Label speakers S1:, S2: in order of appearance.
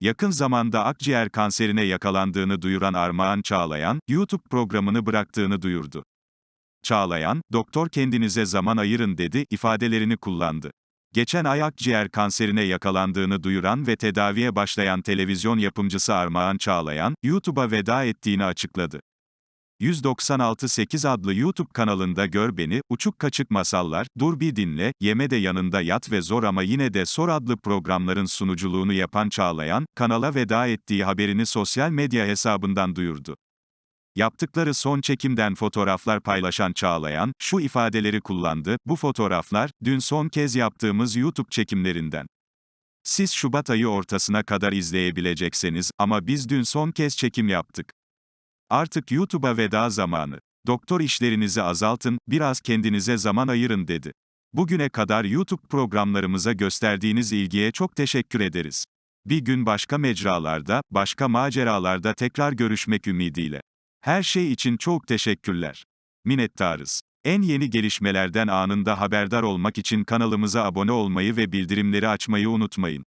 S1: Yakın zamanda akciğer kanserine yakalandığını duyuran Armağan Çağlayan, YouTube programını bıraktığını duyurdu. Çağlayan, doktor kendinize zaman ayırın dedi, ifadelerini kullandı. Geçen ay akciğer kanserine yakalandığını duyuran ve tedaviye başlayan televizyon yapımcısı Armağan Çağlayan, YouTube'a veda ettiğini açıkladı. 196.8 adlı YouTube kanalında Gör Beni, Uçuk Kaçık Masallar, Dur Bir Dinle, Yeme de Yanında Yat ve Zor Ama Yine de Sor adlı programların sunuculuğunu yapan Çağlayan, kanala veda ettiği haberini sosyal medya hesabından duyurdu. Yaptıkları son çekimden fotoğraflar paylaşan Çağlayan, şu ifadeleri kullandı, bu fotoğraflar, dün son kez yaptığımız YouTube çekimlerinden. Siz Şubat ayı ortasına kadar izleyebilecekseniz, ama biz dün son kez çekim yaptık. Artık YouTube'a veda zamanı. Doktor işlerinizi azaltın, biraz kendinize zaman ayırın dedi. Bugüne kadar YouTube programlarımıza gösterdiğiniz ilgiye çok teşekkür ederiz. Bir gün başka mecralarda, başka maceralarda tekrar görüşmek ümidiyle. Her şey için çok teşekkürler. Minnettarız. En yeni gelişmelerden anında haberdar olmak için kanalımıza abone olmayı ve bildirimleri açmayı unutmayın.